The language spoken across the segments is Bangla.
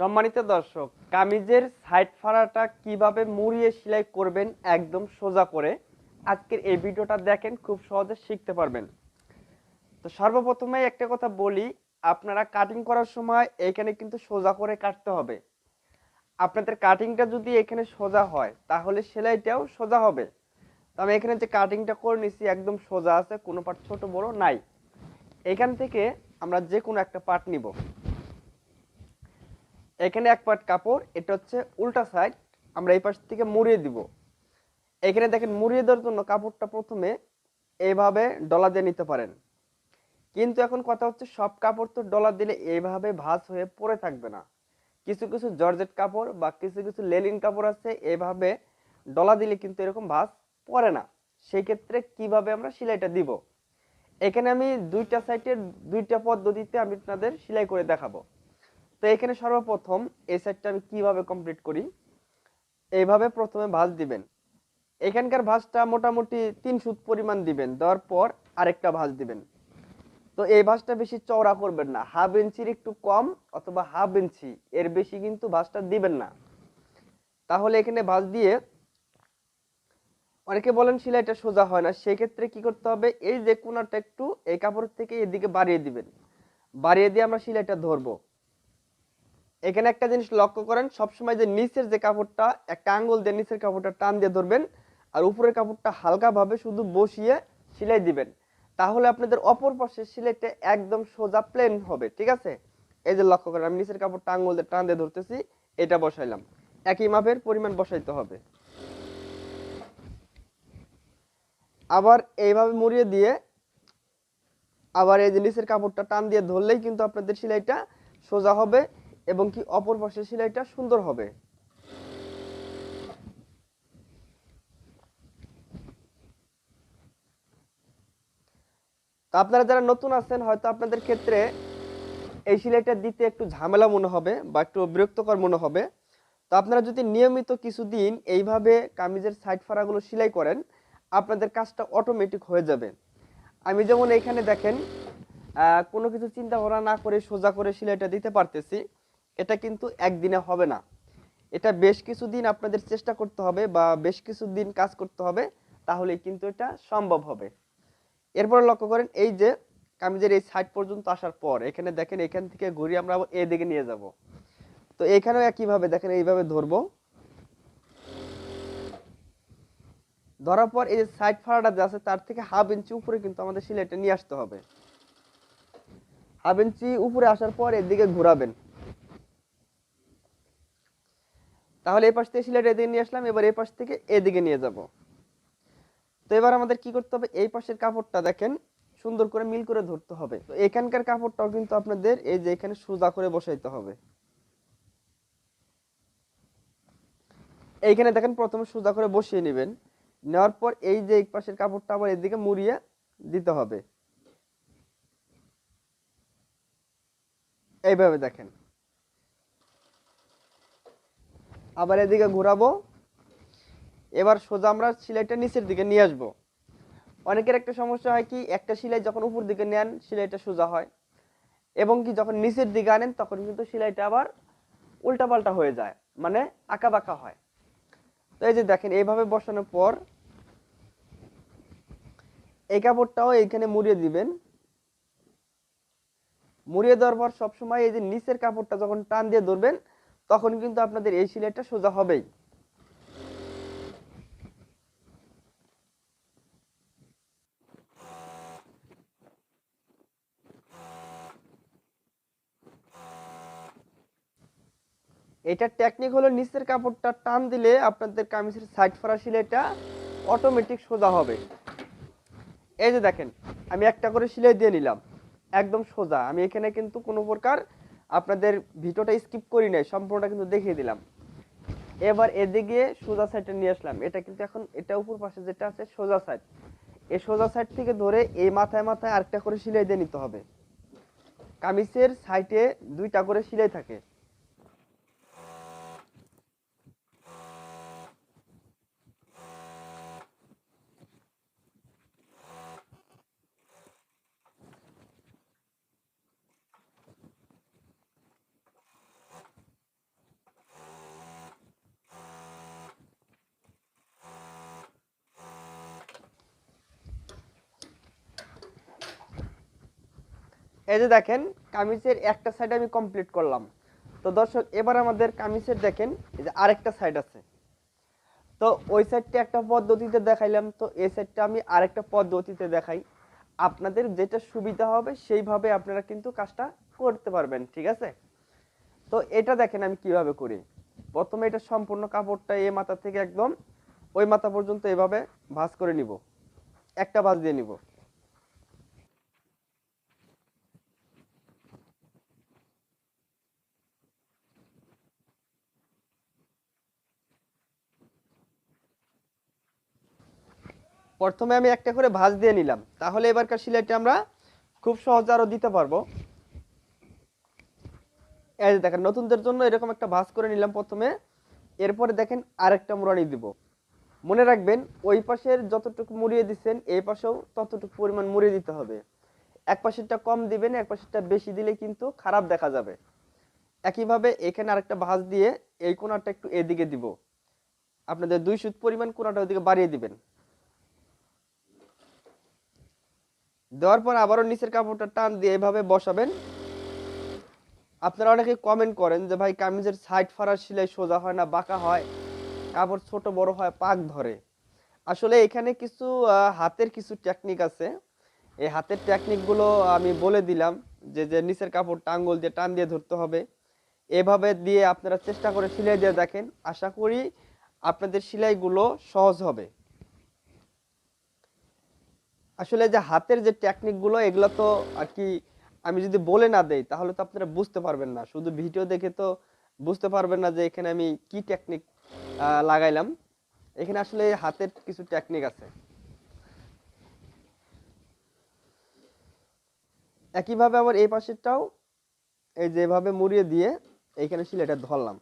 সম্মানিত দর্শক, কামিজের সাইড ফাড়াটা কীভাবে মুড়িয়ে সেলাই করবেন একদম সোজা করে আজকের এই ভিডিওটা দেখেন, খুব সহজে শিখতে পারবেন। তো সর্বপ্রথমে একটা কথা বলি, আপনারা কাটিং করার সময় এখানে কিন্তু সোজা করে কাটতে হবে। আপনাদের কাটিংটা যদি এখানে সোজা হয়, তাহলে সেলাইটাও সোজা হবে। তো আমি এখানে যে কাটিংটা করে নিছি, একদম সোজা আছে, কোনো পার্ট ছোট বড় নাই। এখান থেকে আমরা যে কোনো একটা পার্ট নিব। এখানে এক পার্ট কাপড়, এটা হচ্ছে উল্টা সাইড আমরা এই পাশ থেকে মুড়িয়ে দিব। এখানে দেখেন মুড়িয়ে দেওয়ার জন্য কাপড়টা প্রথমে এইভাবে ডলা দিয়ে নিতে পারেন। কিন্তু এখন কথা হচ্ছে সব কাপড় তো ডলা দিলে এইভাবে ভাঁজ হয়ে পড়ে থাকবে না। কিছু কিছু জর্জেট কাপড় বা কিছু কিছু লেলিন কাপড় আছে এইভাবে ডলা দিলে কিন্তু এরকম ভাঁজ পড়ে না। সেই ক্ষেত্রে কীভাবে আমরা সেলাইটা দিব? এখানে আমি দুইটা সাইডের দুইটা পদ্ধতিতে আমি আপনাদের সেলাই করে দেখাবো। তো এখানে সর্বপ্রথম এই সাইডটা আমি কীভাবে কমপ্লিট করি? এইভাবে প্রথমে ভাঁজ দিবেন। এখানকার ভাঁজটা মোটামুটি তিন সুত পরিমাণ দিবেন। দেওয়ার পর আরেকটা ভাঁজ দিবেন। তো এই ভাঁজটা বেশি চওড়া করবেন না। হাফ ইঞ্চির একটু কম অথবা হাফ ইঞ্চি। এর বেশি কিন্তু ভাঁজটা দিবেন না। তাহলে এখানে ভাঁজ দিয়ে অনেকে বলেন সেলাইটা সোজা হয় না। সেই ক্ষেত্রে কি করতে হবে? এই যে কোনাটা একটু এই কাপড় থেকে এদিকে বাড়িয়ে দিবেন। বাড়িয়ে দিয়ে আমরা সেলাইটা ধরবো। এখানে একটা জিনিস লক্ষ্য করেন, সবসময় যে নিচের যে কাপড়টা, একটা আঙ্গুল দিয়ে নিচের কাপড়টা টান দিয়ে ধরবেন আর উপরের কাপড়টা হালকাভাবে শুধু বসিয়ে সেলাই দিবেন। তাহলে আপনাদের অপর পাশের সেলাইটা একদম সোজা প্লেন হবে, ঠিক আছে? এই যে লক্ষ্য করেন, আমি নিচের কাপড়টা আঙ্গুল দিয়ে টান দিয়ে ধরতেছি, এটা বসাইলাম। একই মাপের পরিমাণ বসাইতে হবে। আবার এইভাবে মুড়িয়ে দিয়ে আবার এই যে নিচের কাপড়টা টান দিয়ে ধরলেই কিন্তু আপনাদের সেলাইটা সোজা হবে। এবং কি অপর পাশের সেলাইটা সুন্দর হবে। তো আপনারা যারা নতুন আছেন, হয়তো আপনাদের ক্ষেত্রে এই সেলাইটা দিতে একটু ঝামেলা মনে হবে বা একটু বিরক্তকর মনে হবে। তো আপনারা যদি নিয়মিত কিছুদিন এইভাবে কামিজের সাইড ফাড়াগুলো সেলাই করেন, আপনাদের কাজটা অটোমেটিক হয়ে যাবে। আমি যেমন এখানে দেখেন কোনো কিছু চিন্তা ভাবনা না করে সোজা করে সেলাইটা দিতে পারতেছি। এটা কিন্তু একদিনে হবে না। এটা বেশ কিছুদিন আপনাদের চেষ্টা করতে হবে বা বেশ কিছুদিন কাজ করতে হবে, তাহলেই কিন্তু এটা সম্ভব হবে। এরপর লক্ষ্য করেন, এই যে কামিজের এই সাইড পর্যন্ত আসার পর, এখানে দেখেন এখান থেকে ঘুরিয়ে আমরা এদিকে নিয়ে যাব। তো এখানেও একইভাবে দেখেন, এইভাবে ধরবো। ধরার পর এই যে সাইড ফাড়াটা যে আছে, তার থেকে হাফ ইঞ্চি উপরে কিন্তু আমাদের সিলাইটা নিয়ে আসতে হবে। হাফ ইঞ্চি উপরে আসার পর এদিকে ঘোরাবেন। তাহলে এই পাশ থেকে সিলাইটা এদিকে নিয়ে আসলাম, এবার এই পাশ থেকে এদিকে নিয়ে যাব। তো এবার আমাদের কি করতে হবে? এই পাশের কাপড়টা দেখেন, সুন্দর করে মিল করে ধরতে হবে। তো এখানকার কাপড়টাও কিন্তু আপনাদের এই যে এখানে সোজা করে বসাইতে হবে। এইখানে দেখেন, প্রথমে সোজা করে বসিয়ে নেবেন। নেওয়ার পর এই যে এক পাশের কাপড়টা আবার এদিকে মুড়িয়ে দিতে হবে। এইভাবে দেখেন। আবার এদিকে ঘোরাবো। এবার সোজা আমরা সিলাইটা নিচের দিকে নিয়ে আসব। অনেকের একটা সমস্যা হয় কি, একটা সেলাই যখন উপর দিকে নেন, সেলাইটা সোজা হয়। এবং কি যখন নিচের দিকে আনেন, তখন কিন্তু সিলাইটা আবার উল্টাপাল্টা হয়ে যায় মানে আঁকা বাঁকা হয়। তো এই যে দেখেন, এইভাবে বসানোর পর এই কাপড়টাও এইখানে মুড়িয়ে দিবেন। মুড়িয়ে দেওয়ার পর সবসময় এই যে নিচের কাপড়টা যখন টান দিয়ে ধরবেন তখন কিন্তু আপনাদের এই সেলাইটা সোজা হবেই। এটার টেকনিক হলো নিচের কাপড়টা টান দিলে আপনাদের কামিজের সাইড ফরা সেলাইটা অটোমেটিক সোজা হবে। এই যে দেখেন, আমি একটা করে সেলাই দিয়ে নিলাম, একদম সোজা। আমি এখানে কিন্তু কোনো প্রকার আপনাদের ভিডিওটা স্কিপ করি নাই, সম্পূর্ণটা কিন্তু দেখিয়ে দিলাম। এবার এদিকে সোজা সাইডটা নিয়ে আসলাম। এটা কিন্তু এখন, এটা উপর পাশে যেটা আছে, সোজা সাইড এই সোজা সাইড থেকে ধরে এই মাথায় মাথায় আরেকটা করে সেলাই দিয়ে নিতে হবে। কামিজের সাইডে দুইটা করে সেলাই থাকে। এই যে দেখেন, কামিজের একটা সাইড আমি কমপ্লিট করলাম। তো দর্শক, এবার আমাদের কামিজের দেখেন, এই যে আরেকটা সাইড আছে। তো ওই সাইডটা একটা পদ্ধতিতে দেখাইলাম, তো এই সাইডটা আমি আরেকটা পদ্ধতিতে দেখাই। আপনাদের যেটা সুবিধা হবে, সেইভাবে আপনারা কিন্তু কাজটা করতে পারবেন, ঠিক আছে? তো এটা দেখেন আমি কীভাবে করি। প্রথমে এটা সম্পূর্ণ কাপড়টা এই মাথা থেকে একদম ওই মাথা পর্যন্ত এভাবে ভাঁজ করে নিব। একটা ভাঁজ দিয়ে নিব। প্রথমে আমি একটা করে ভাঁজ দিয়ে নিলাম। তাহলে এবারকার সিলাইটা আমরা খুব সহজে আরও দিতে পারব। এই দেখেন, নতুনদের জন্য এরকম একটা ভাঁজ করে নিলাম প্রথমে। এরপরে দেখেন আরেকটা মুরানি দিব। মনে রাখবেন, ওই পাশের যতটুকু মুড়িয়ে দিচ্ছেন এই পাশেও ততটুকু পরিমাণ মুড়িয়ে দিতে হবে। এক পাশেরটা কম দিবেন, এক পাশেরটা বেশি দিলে কিন্তু খারাপ দেখা যাবে। একইভাবে এখানে আরেকটা ভাঁজ দিয়ে এই কোণাটা একটু এদিকে দিব। আপনাদের দুই সুত পরিমাণ কোণাটা ওদিকে বাড়িয়ে দিবেন। দেওয়ার পর আবারও নিচের কাপড়টা টান দিয়ে এভাবে বসাবেন। আপনারা অনেকে কমেন্ট করেন যে, ভাই, কামিজের সাইড ফাড়ার সেলাই সোজা হয় না, বাঁকা হয়। কাপড় ছোট, বড় হয়, পাক ধরে। আসলে এখানে কিছু হাতের কিছু টেকনিক আছে। এই হাতের টেকনিকগুলো আমি বলে দিলাম যে যে নিচের কাপড়টা আঙ্গুল দিয়ে টান দিয়ে ধরতে হবে। এভাবে দিয়ে আপনারা চেষ্টা করে সেলাই দিয়ে দেখেন। আশা করি আপনাদের সেলাইগুলো সহজ হবে। আসলে যে হাতের যে টেকনিকগুলো এগুলো তো আর কি আমি যদি বলে না দেই, তাহলে তো আপনারা বুঝতে পারবেন না। শুধু ভিডিও দেখে তো বুঝতে পারবেন না যে এখানে আমি কি টেকনিক লাগাইলাম। এখানে আসলে হাতের কিছু টেকনিক আছে। একইভাবে আবার এই পাশেরটাও, এই যেভাবে মুড়িয়ে দিয়ে এইখানে সিলাইটা ধরলাম।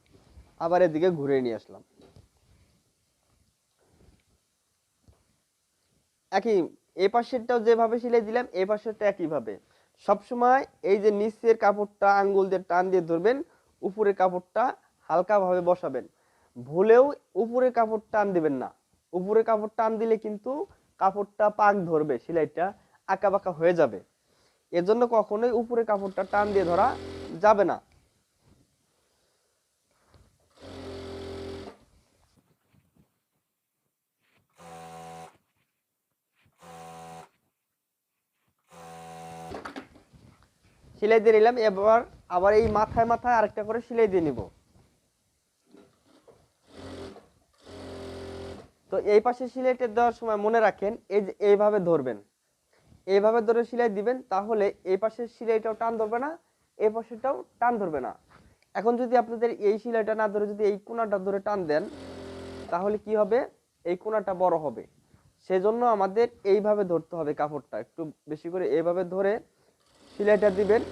আবার এদিকে ঘুরে নিয়ে আসলাম। একই এই পাশেরটাও যেভাবে সিলাই দিলাম এই পাশেরটা একইভাবে। সবসময় এই যে নিচের কাপড়টা আঙ্গুল দিয়ে টান দিয়ে ধরবেন, উপরের কাপড়টা হালকাভাবে বসাবেন। ভুলেও উপরের কাপড় টান দিবেন না। উপরের কাপড় টান দিলে কিন্তু কাপড়টা পাক ধরবে, সেলাইটা আঁকা বাঁকা হয়ে যাবে। এজন্য কখনোই উপরে কাপড়টা টান দিয়ে ধরা যাবে না। সেলাই দিয়ে নিলাম, এবার আবার এই মাথায় মাথায় আরেকটা করে সেলাই দিয়ে নিব। তো এই পাশে সিলাইটা দেওয়ার সময় মনে রাখেন, এই যে এইভাবে ধরবেন। এইভাবে ধরে সিলাই দিবেন, তাহলে এই পাশের সেলাইটাও টান ধরবে না, এই পাশেরটাও টান ধরবে না। এখন যদি আপনাদের এই সিলাইটা না ধরে যদি এই কোনাটা ধরে টান দেন, তাহলে কি হবে? এই কোনাটা বড় হবে। সেজন্য আমাদের এইভাবে ধরতে হবে কাপড়টা। একটু বেশি করে এইভাবে ধরে সেলাইটা দিবেন।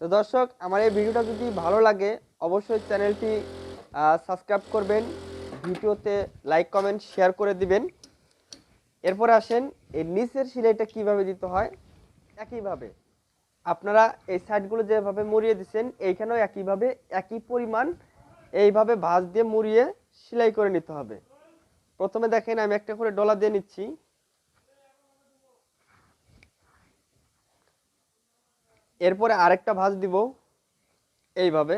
তো দর্শক, আমার এই ভিডিওটা যদি ভালো লাগে, অবশ্যই চ্যানেলটি সাবস্ক্রাইব করবেন, ভিডিওতে লাইক, কমেন্ট, শেয়ার করে দিবেন। এরপর আসেন, এই নিচের সিলাইটা কীভাবে দিতে হয়? একইভাবে। আপনারা এই সাইডগুলো যেভাবে মুড়িয়ে দিচ্ছেন এইখানেও একইভাবে, একই পরিমাণ এইভাবে ভাঁজ দিয়ে মুড়িয়ে সেলাই করে নিতে হবে। প্রথমে দেখেন, আমি একটা করে ডলা দিয়ে নিচ্ছি। এরপরে আরেকটা ভাঁজ দিব এইভাবে।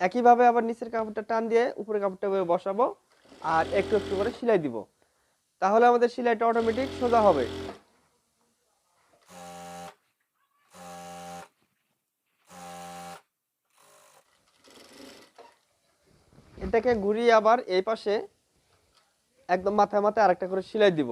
একইভাবে আবার নিচের কাপড়টা টান দিয়ে উপরের কাপড়টা বসাবো আর একটু একটু করে সেলাই দিব। তাহলে আমাদের সেলাইটা অটোমেটিক সোজা হবে। এটাকে ঘুরিয়ে আবার এই পাশে একদম মাথায় মাথায় আরেকটা করে সেলাই দিব।